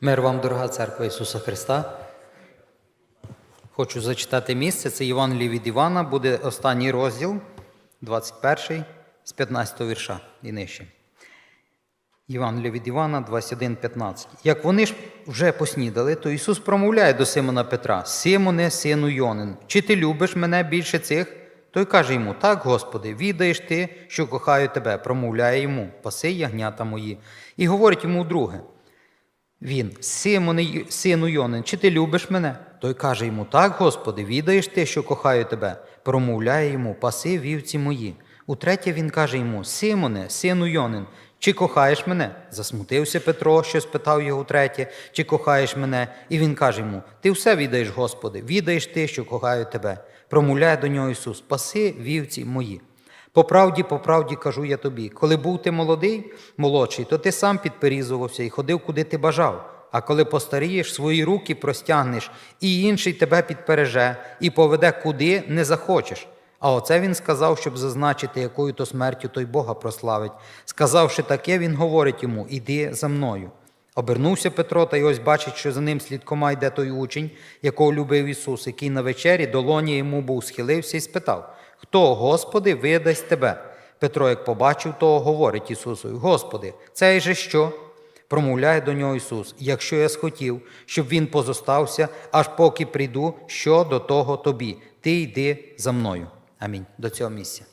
Мир вам, дорога церква Ісуса Христа. Хочу зачитати місце. Це Євангеліє від Івана, буде останній розділ, 21 з 15 вірша і нижче. Євангеліє від Івана 21.15. Як вони ж вже поснідали, то Ісус промовляє до Симона Петра: Симоне, сину Йонин, чи ти любиш мене більше цих? Той каже йому: Так, Господи, відаєш ти, що кохаю тебе, промовляє йому, паси ягнята мої. І говорить йому вдруге. Він, сину Йонин, чи ти любиш мене? Той каже йому: Так, Господи, відаєш ти, що кохаю тебе. Промовляє йому, паси вівці мої. Утретє він каже йому: Симоне, сину Йонин, чи кохаєш мене? Засмутився Петро, що спитав його третє, чи кохаєш мене? І він каже йому: Ти все відаєш, Господи, відаєш ти, що кохаю тебе. Промовляє до нього Ісус: Паси вівці мої. По правді, по правді кажу я тобі, коли був ти молодий, молодший, то ти сам підперізувався і ходив, куди ти бажав. А коли постарієш, свої руки простягнеш, і інший тебе підпереже, і поведе, куди не захочеш. А оце він сказав, щоб зазначити, якою то смертю той Бога прославить. Сказавши таке, він говорить йому: Іди за мною. Обернувся Петро, та й ось бачить, що за ним слідкома йде той учень, якого любив Ісус, який на вечері долоні йому був схилився і спитав: Хто, Господи, видасть тебе? Петро, як побачив того, говорить Ісусу: Господи, цей же що? Промовляє до нього Ісус: Якщо я схотів, щоб він позостався, аж поки прийду, що до того тобі, ти йди за мною. Амінь. До цього місця.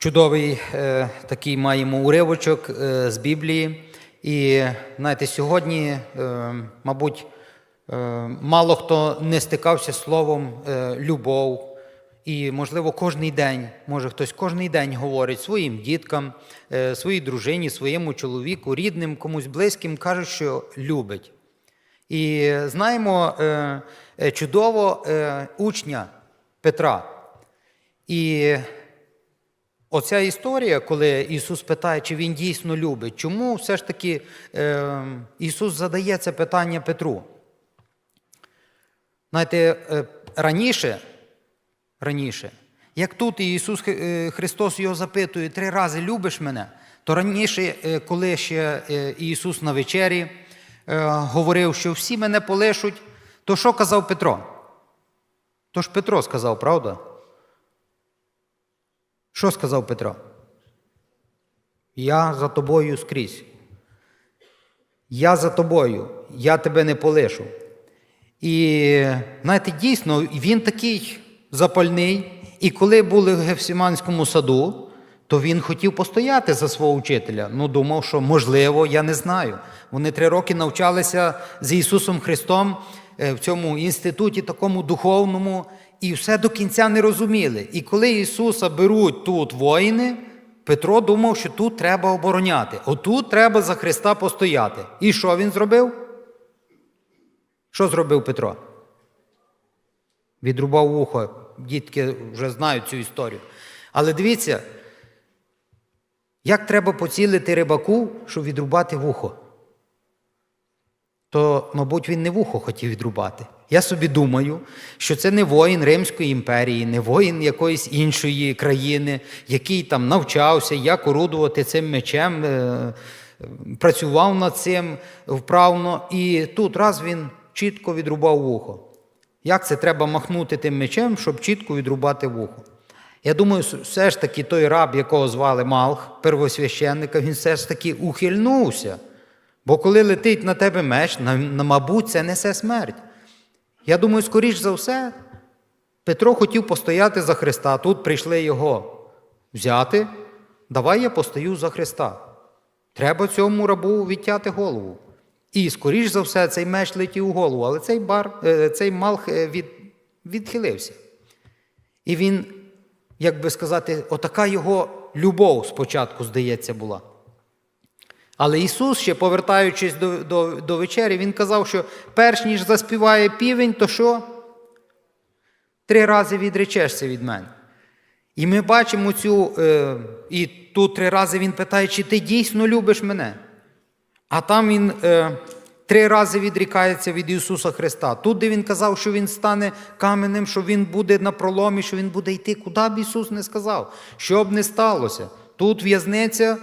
Чудовий е, такий маємо уривочок е, з Біблії. І знаєте, сьогодні, е, мабуть, е, мало хто не стикався з словом е, любов. І, можливо, кожний день, може хтось кожний день говорить своїм діткам, е, своїй дружині, своєму чоловіку, рідним, комусь близьким, кажуть, що любить. І знаємо е, е, чудово е, учня Петра. І Оця історія, коли Ісус питає, чи Він дійсно любить, чому все ж таки е, Ісус задає це питання Петру? Знаєте, е, раніше, раніше, як тут Ісус е, Христос його запитує, три рази любиш мене, то раніше, е, коли ще Ісус на вечері говорив, що всі мене полишуть, то що казав Петро? То ж Петро сказав, правда? Що сказав Петро? Я за тобою скрізь. Я за тобою, я тебе не полишу. І знаєте, дійсно, він такий запальний. І коли були в Гефсиманському саду, то він хотів постояти за свого вчителя. Ну, думав, що можливо, я не знаю. Вони три роки навчалися з Ісусом Христом е, в цьому інституті, такому духовному, і все до кінця не розуміли. І коли Ісуса беруть тут воїни, Петро думав, що тут треба обороняти. Отут треба за Христа постояти. І що він зробив? Що зробив Петро? Відрубав вухо. Дітки вже знають цю історію. Але дивіться, як треба поцілити рибаку, щоб відрубати вухо? То, мабуть, він не вухо хотів відрубати. Я собі думаю, що це не воїн Римської імперії, не воїн якоїсь іншої країни, який там навчався, як орудувати цим мечем, е, працював над цим вправно, і тут раз він чітко відрубав вухо. Як це треба махнути тим мечем, щоб чітко відрубати вухо? Я думаю, все ж таки той раб, якого звали Малх, первосвященника, він все ж таки ухильнувся. Бо коли летить на тебе меч, мабуть, це несе смерть. Я думаю, скоріш за все, Петро хотів постояти за Христа. Тут прийшли його взяти. Давай я постою за Христа. Треба цьому рабу відтяти голову. І, скоріш за все, цей меч летів у голову, але цей, бар, е, цей малх е, від, відхилився. І він, як би сказати, отака його любов спочатку, здається, була. Але Ісус, ще повертаючись до, до, до вечері, Він казав, що перш ніж заспіває півень, то що? Три рази відречешся від мене. І ми бачимо цю, е, і тут три рази він питає, чи ти дійсно любиш мене? А там він е, три рази відрікається від Ісуса Христа. Тут, де він казав, що він стане каменем, що він буде на проломі, що він буде йти, куди б Ісус не сказав, що б не сталося. Тут в'язниця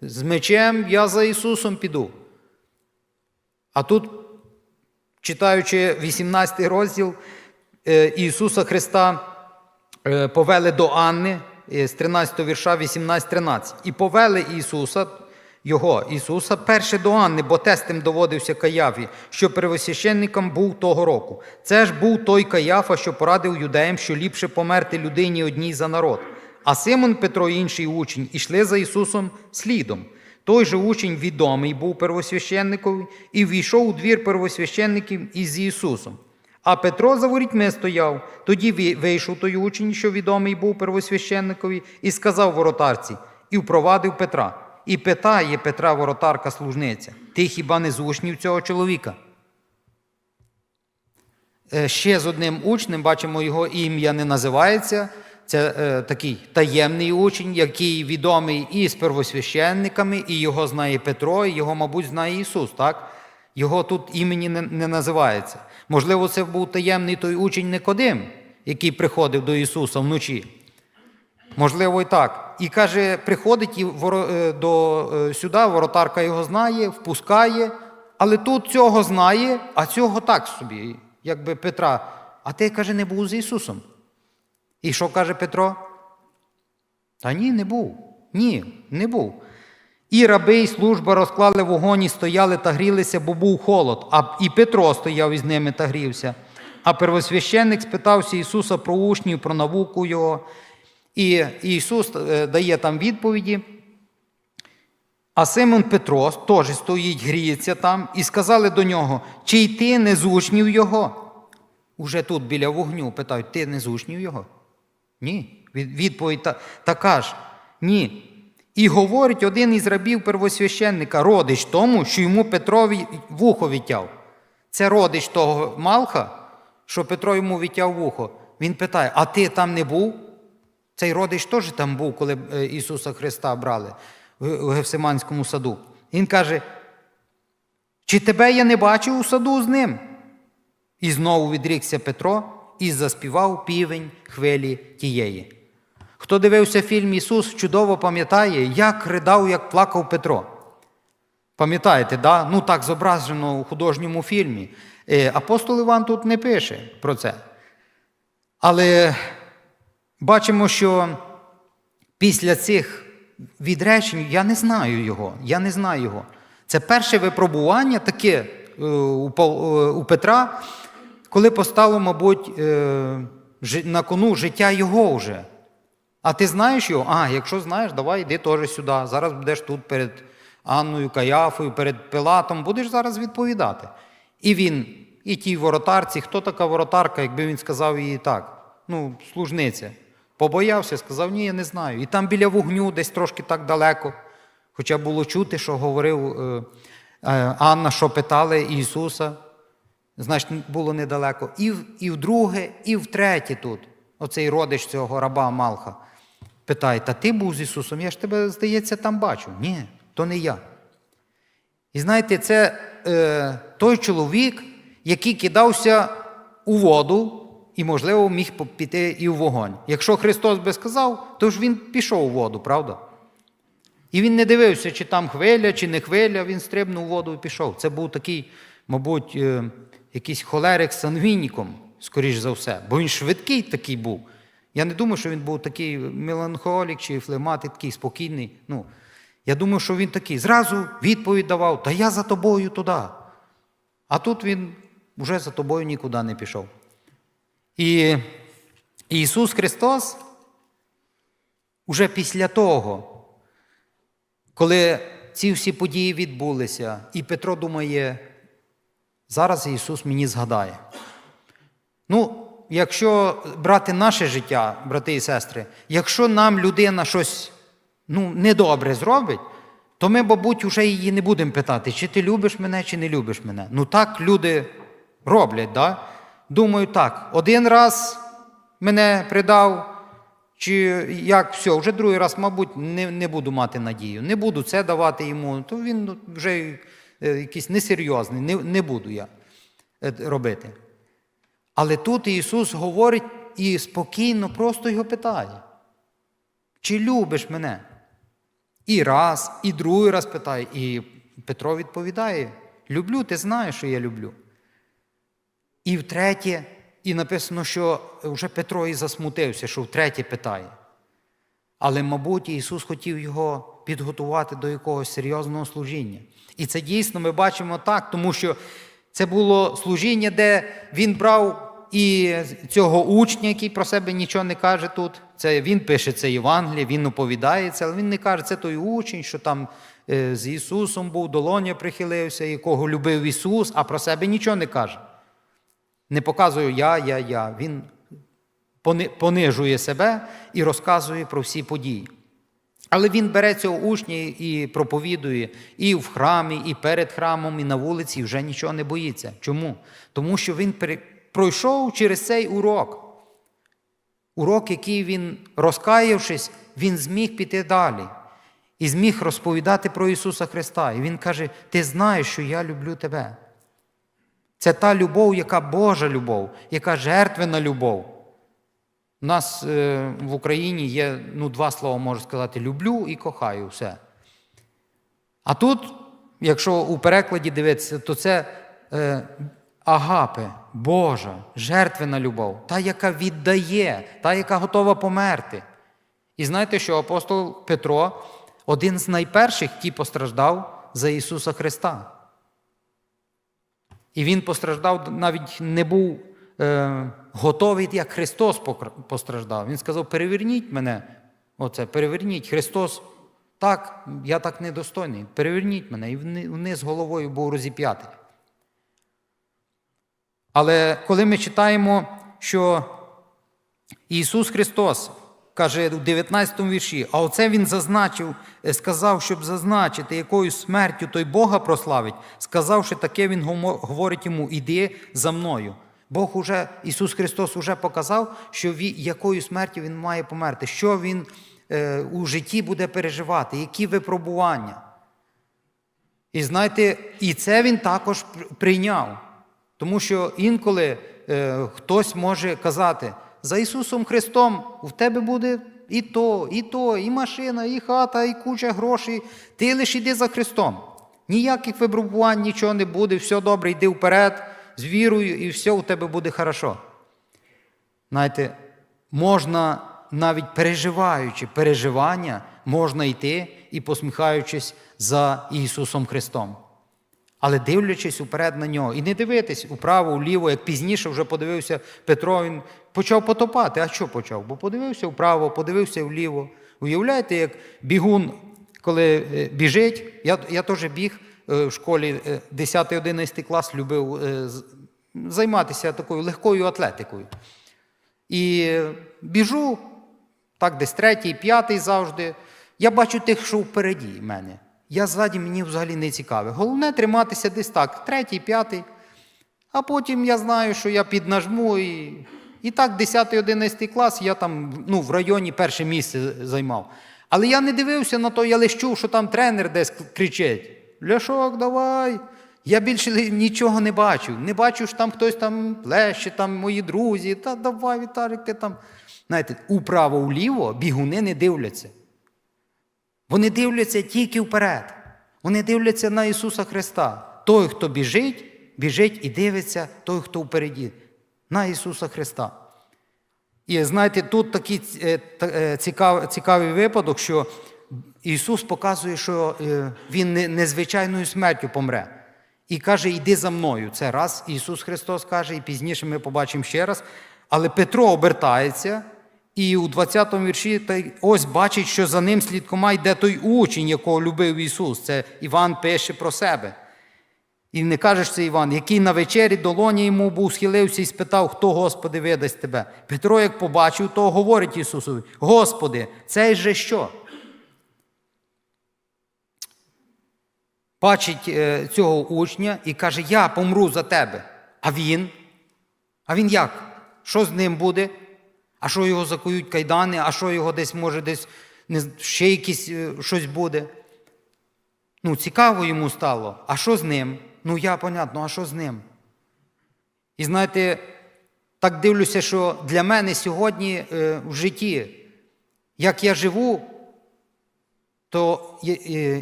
з мечем, я за Ісусом піду. А тут, читаючи 18 розділ е, Ісуса Христа, е, повели до Анни е, з 13 вірша 18-13. І повели Ісуса, його, Ісуса, перше до Анни, бо тестем доводився Каяфі, що первосвященником був того року. Це ж був той Каяфа, що порадив юдеям, що ліпше померти людині одній за народ. А Симон Петро, і інший учень, ішли за Ісусом слідом. Той же учень відомий був первосвященникові і ввійшов у двір первосвященників із Ісусом. А Петро за ворітьми стояв. Тоді вийшов той учень, що відомий був первосвященникові, і сказав воротарці, і впровадив Петра. І питає Петра воротарка служниця: Ти хіба не з учнів цього чоловіка? Е, Ще з одним учнем, бачимо, його ім'я не називається. Це е, такий таємний учень, який відомий і з первосвященниками, і його знає Петро, і його, мабуть, знає Ісус. так? Його тут імені не, не називається. Можливо, це був таємний той учень Никодим, який приходив до Ісуса вночі. Можливо, і так. І каже, приходить і воро- е, до, е, сюди, воротарка його знає, впускає, але тут цього знає, а цього так собі, якби Петра. А ти, каже, не був з Ісусом. І що каже Петро? Та ні, не був. Ні, не був. І раби, і служба розклали вогонь, і стояли та грілися, бо був холод. А і Петро стояв із ними та грівся. А первосвященник спитався Ісуса про учнів, про науку Його. І Ісус е, дає там відповіді. А Симон Петро теж стоїть, гріється там, і сказали до нього: чи й ти не з учнів його? Уже тут біля вогню питають: ти не з учнів його? Ні. Відповідь та, така ж: ні. І говорить один із рабів первосвященника, родич тому, що йому Петрові вухо відтяв. Це родич того Малха, що Петро йому відтяв вухо. Він питає: А ти там не був? Цей родич теж там був, коли е, Ісуса Христа брали в Гефсиманському саду. Він каже: Чи тебе я не бачив у саду з ним? І знову відрікся Петро і заспівав півень хвилі тієї. Хто дивився фільм Ісус, чудово пам'ятає, як ридав, як плакав Петро. Пам'ятаєте, да? ну так зображено у художньому фільмі. Е, Апостол Іван тут не пише про це. Але бачимо, що після цих відречень я не знаю його. Я не знаю його. Це перше випробування таке е, е, у Петра, коли постало, мабуть, е, на кону життя його вже. А ти знаєш його? А, якщо знаєш, давай йди теж сюди. Зараз будеш тут перед Анною, Каяфою, перед Пилатом, будеш зараз відповідати. І він, і тій воротарці, хто така воротарка, якби він сказав їй так, ну, служниця. Побоявся, сказав, ні, я не знаю. І там біля вогню, десь трошки так далеко. Хоча було чути, що говорив е, е, Анна, що питали Ісуса. Значить, було недалеко. І, в- і вдруге, і втретє тут. Оцей родич цього раба Малха питає: Та ти був з Ісусом? Я ж тебе, здається, там бачу. Ні, то не я. І знаєте, це е, той чоловік, який кидався у воду і, можливо, міг піти і в вогонь. Якщо Христос би сказав, то ж він пішов у воду, правда? І він не дивився, чи там хвиля, чи не хвиля, він стрибнув у воду і пішов. Це був такий, мабуть, е, якийсь холерик з сангвініком, скоріш за все, бо він швидкий такий був. Я не думаю, що він був такий меланхолік чи флематик, такий спокійний. Ну, я думаю, що він такий. Зразу відповідь давав, та я за тобою туди. А тут він вже за тобою нікуди не пішов. І Ісус Христос уже після того, коли ці всі події відбулися, і Петро думає, зараз Ісус мені згадає. Ну, якщо брати наше життя, брати і сестри, якщо нам людина щось ну, недобре зробить, то ми, мабуть, вже її не будемо питати, чи ти любиш мене, чи не любиш мене. Ну так люди роблять, да? думаю, так, один раз мене придав, чи як все, вже другий раз, мабуть, не, не буду мати надію, не буду це давати йому, то він вже якийсь несерйозний, не, не буду я е, робити. Але тут Ісус говорить і спокійно просто його питає: чи любиш мене? І раз, і другий раз питає. І Петро відповідає: Люблю, ти знаєш, що я люблю. І втретє, і написано, що вже Петро і засмутився, що втретє питає. Але, мабуть, Ісус хотів його підготувати до якогось серйозного служіння. І це дійсно ми бачимо так, тому що це було служіння, де він брав і цього учня, який про себе нічого не каже тут. Це він пише це Євангеліє, він оповідає це, але він не каже, це той учень, що там е, з Ісусом був, долоня прихилився, якого любив Ісус, а про себе нічого не каже. Не показує я, я, я. Він понижує себе і розказує про всі події. Але він бере цього учня і проповідує і в храмі, і перед храмом, і на вулиці, і вже нічого не боїться. Чому? Тому що він пройшов через цей урок. Урок, який він, розкаявшись, він зміг піти далі і зміг розповідати про Ісуса Христа. І Він каже: Ти знаєш, що я люблю тебе. Це та любов, яка Божа любов, яка жертвена любов. У нас е, в Україні є ну, два слова, можу сказати: люблю і кохаю все. А тут, якщо у перекладі дивитися, то це е, агапе, Божа, жертвена любов, та, яка віддає, та, яка готова померти. І знаєте, що апостол Петро один з найперших, який постраждав за Ісуса Христа. І він постраждав, навіть не був готовий, як Христос постраждав. Він сказав: переверніть мене, оце, переверніть. Христос так, я так недостойний. Переверніть мене. І вниз головою був розіп'ятий. Але коли ми читаємо, що Ісус Христос каже у 19 вірші, а оце Він зазначив, е, сказав, щоб зазначити, якою смертю той Бога прославить, сказавши таке, Він говорить йому: іди за мною. Бог уже, Ісус Христос уже показав, що якою смертю Він має померти, що Він е, у житті буде переживати, які випробування. І знаєте, і це він також прийняв. Тому що інколи е, хтось може казати, за Ісусом Христом в тебе буде і то, і то, і машина, і хата, і куча грошей. Ти лише йди за Христом. Ніяких випробувань, нічого не буде, все добре, йди вперед, з вірою, і все у тебе буде хорошо. Знаєте, можна навіть переживаючи переживання, можна йти і посміхаючись за Ісусом Христом. Але дивлячись уперед на нього, і не дивитись управо, вліво, як пізніше вже подивився Петро, він почав потопати. А що почав? Бо подивився вправо, подивився вліво. Уявляєте, як бігун, коли е, біжить, я, я теж біг в школі е, 10-11 клас, любив е, займатися такою легкою атлетикою. І е, біжу, так, десь третій, п'ятий завжди. Я бачу тих, що впереді мене. Я ззаді мені взагалі не цікавий. Головне триматися десь так, третій, п'ятий. А потім я знаю, що я піднажму. І, і так, 10-11 клас, я там ну, в районі перше місце займав. Але я не дивився на то, я лише чув, що там тренер десь кричить: Ляшок, давай. Я більше нічого не бачу. Не бачу, що там хтось там плеще, там мої друзі. Та давай, Віталік, ти там. Знаєте, управо-вліво бігуни не дивляться. Вони дивляться тільки вперед. Вони дивляться на Ісуса Христа. Той, хто біжить, біжить і дивиться, той, хто впереді, на Ісуса Христа. І знаєте, тут такий е, е, цікавий випадок, що Ісус показує, що е, Він незвичайною смертю помре. І каже, йди за мною. Це раз Ісус Христос каже, і пізніше ми побачимо ще раз. Але Петро обертається, і у 20-му вірші ось бачить, що за ним слідкома йде той учень, якого любив Ісус. Це Іван пише про себе. І не кажеш це Іван, який на вечері долоні йому був схилився і спитав, хто Господи видасть тебе. Петро, як побачив, то говорить Ісусові: Господи, цей же що? Бачить е, цього учня і каже: Я помру за тебе. А він? А він як? Що з ним буде? А що його закують кайдани, а що його десь може десь ще якісь е, щось буде? Ну, цікаво йому стало. А що з ним? Ну, я понятно, а що з ним? І знаєте, так дивлюся, що для мене сьогодні е, в житті, як я живу, то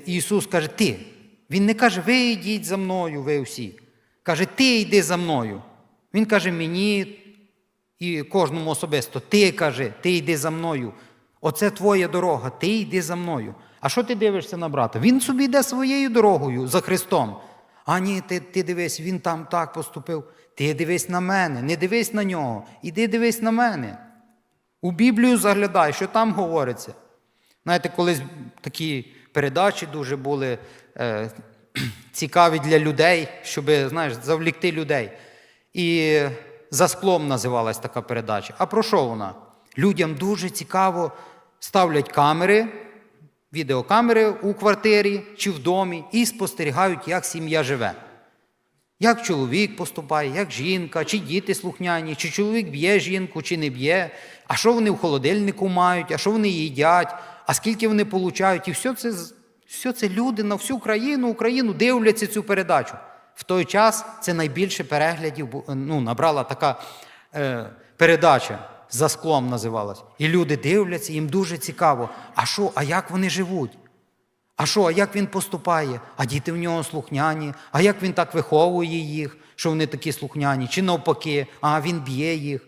Ісус каже, ти. Він не каже, ви йдіть за мною, ви всі. Каже, ти йди за мною. Він каже мені і кожному особисто, ти каже, ти йди за мною. Оце твоя дорога, ти йди за мною. А що ти дивишся на брата? Він собі йде своєю дорогою за Христом. А ні, ти, ти дивись, він там так поступив. Ти дивись на мене, не дивись на нього. Іди дивись на мене. У Біблію заглядай, що там говориться. Знаєте, колись такі передачі дуже були е, цікаві для людей, щоб знаєш, завлікти людей. І за склом називалась така передача. А про що вона? Людям дуже цікаво ставлять камери, відеокамери у квартирі чи в домі і спостерігають, як сім'я живе. Як чоловік поступає, як жінка, чи діти слухняні, чи чоловік б'є жінку, чи не б'є, а що вони в холодильнику мають, а що вони їдять, а скільки вони получають. І все це, все це люди на всю країну, Україну дивляться цю передачу. В той час це найбільше переглядів ну, набрала така е, передача за склом називалась. І люди дивляться, їм дуже цікаво. А що, а як вони живуть? А що, а як він поступає? А діти в нього слухняні, а як він так виховує їх, що вони такі слухняні, чи навпаки, а він б'є їх.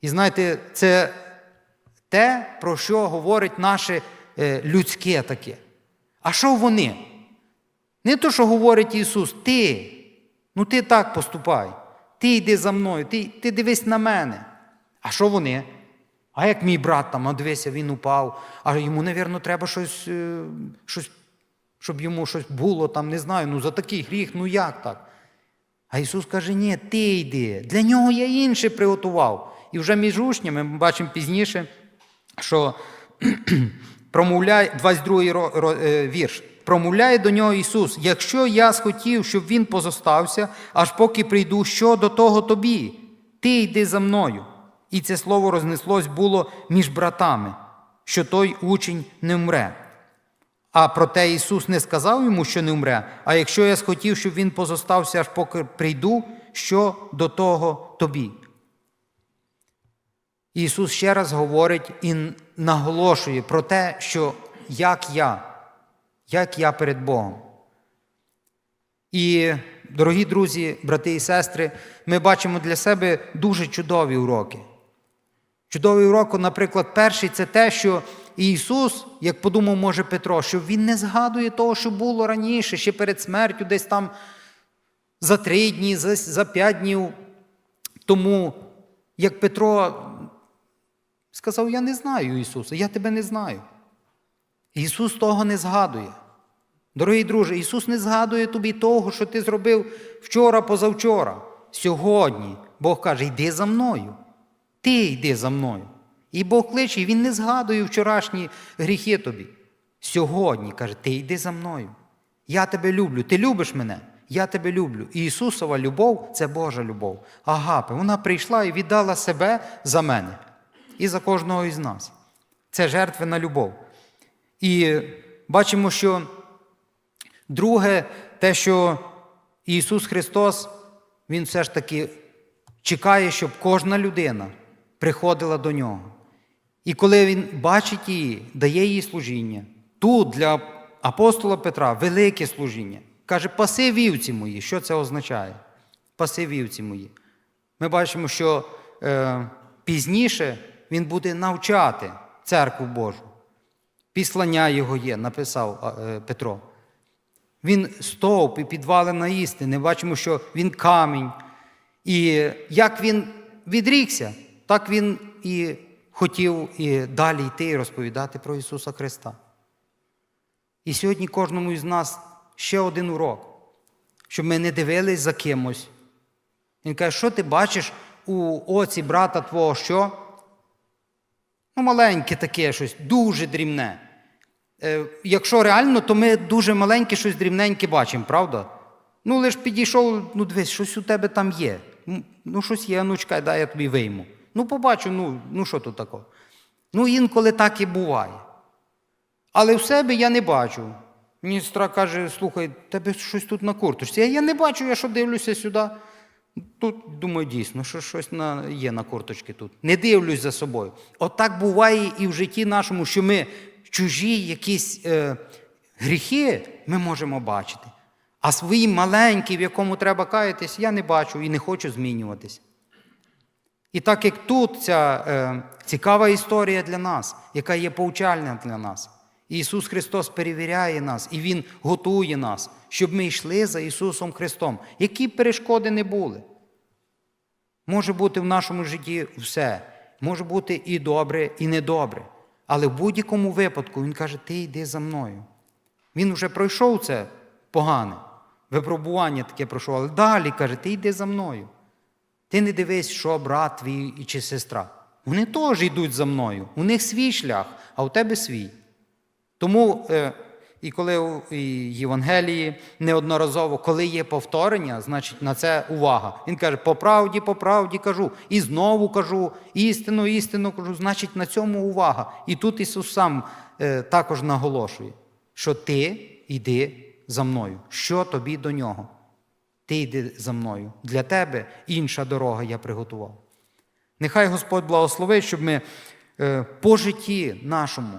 І знаєте, це те, про що говорить наше е, людське таке. А що вони? Не то, що говорить Ісус, ти, ну ти так поступай, ти йди за мною, ти, ти дивись на мене. А що вони? А як мій брат там, а дивися, він упав, а йому, напевно, треба щось, е, щось, щоб йому щось було там, не знаю, ну за такий гріх, ну як так? А Ісус каже, ні, ти йди, для нього я інше приготував. І вже між учнями ми бачимо пізніше, що промовляє 22 ро- ро- е, вірш. Промовляє до нього Ісус: якщо я схотів, щоб він позостався, аж поки прийду, що до того тобі? Ти йди за мною. І це слово рознеслось було між братами, що той учень не вмре. А проте Ісус не сказав йому, що не вмре, а якщо я схотів, щоб він позостався, аж поки прийду, що до того тобі. Ісус ще раз говорить і наголошує про те, що як я, як я перед Богом. І, дорогі друзі, брати і сестри, ми бачимо для себе дуже чудові уроки. Чудовий урок, наприклад, перший це те, що Ісус, як подумав, може Петро, що Він не згадує того, що було раніше, ще перед смертю, десь там за три дні, за, п'ять днів тому, як Петро сказав: Я не знаю Ісуса, я тебе не знаю. Ісус того не згадує. Дорогий друже, Ісус не згадує тобі того, що ти зробив вчора, позавчора, сьогодні. Бог каже, йди за мною. Ти йди за мною. І Бог кличе, Він не згадує вчорашні гріхи тобі. Сьогодні каже, ти йди за мною. Я тебе люблю. Ти любиш мене? Я тебе люблю. І Ісусова любов це Божа любов. Агапи, вона прийшла і віддала себе за мене і за кожного із нас. Це жертвена любов. І бачимо, що друге, те, що Ісус Христос, Він все ж таки чекає, щоб кожна людина приходила до нього. І коли Він бачить її, дає їй служіння, тут для апостола Петра велике служіння. Каже, паси вівці мої. Що це означає? Паси вівці мої. Ми бачимо, що е, пізніше він буде навчати церкву Божу. Післання його є, написав е, Петро. Він стовп і підвалина істини. Бачимо, що він камінь. І як він відрікся, так він і хотів і далі йти і розповідати про Ісуса Христа. І сьогодні кожному із нас ще один урок, щоб ми не дивились за кимось. Він каже, що ти бачиш у оці брата твого що? Ну, маленьке таке щось, дуже дрібне. Е, якщо реально, то ми дуже маленьке щось дрібненьке бачимо, правда? Ну, лиш підійшов, ну дивись, щось у тебе там є. Ну, щось є, ну чекай, дай я тобі вийму. Ну, побачу, ну, ну що тут такого? Ну, інколи так і буває. Але в себе я не бачу. Мені сестра каже, слухай, тебе щось тут на курточці. А я не бачу, я що дивлюся сюди. Тут, думаю, дійсно, що щось на, є на курточці тут. Не дивлюсь за собою. Отак буває і в житті нашому, що ми чужі якісь е, гріхи ми можемо бачити. А свої маленькі, в якому треба каятись, я не бачу і не хочу змінюватись. І так як тут ця е, цікава історія для нас, яка є повчальна для нас. Ісус Христос перевіряє нас і Він готує нас, щоб ми йшли за Ісусом Христом, які б перешкоди не були. Може бути в нашому житті все, може бути і добре, і недобре. Але в будь-якому випадку Він каже, ти йди за мною. Він вже пройшов це погане, випробування таке пройшов, але далі каже, ти йди за мною. Ти не дивись, що брат твій чи сестра. Вони теж йдуть за мною. У них свій шлях, а у тебе свій. Тому, е, і коли у Євангелії неодноразово, коли є повторення, значить на це увага. Він каже, по правді, по правді кажу, і знову кажу, істину, істину кажу, значить на цьому увага. І тут Ісус сам е, також наголошує, що ти йди за мною. Що тобі до нього? Ти йди за мною. Для тебе інша дорога я приготував. Нехай Господь благословить, щоб ми е, по житті нашому,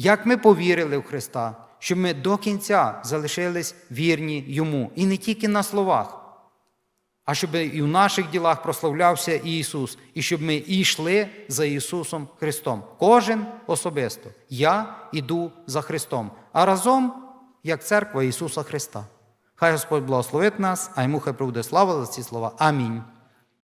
як ми повірили в Христа, щоб ми до кінця залишились вірні Йому. І не тільки на словах, а щоб і в наших ділах прославлявся Ісус, і щоб ми йшли за Ісусом Христом. Кожен особисто. Я іду за Христом, а разом, як церква Ісуса Христа. Хай Господь благословить нас, а йому хай проведе слава за ці слова. Амінь.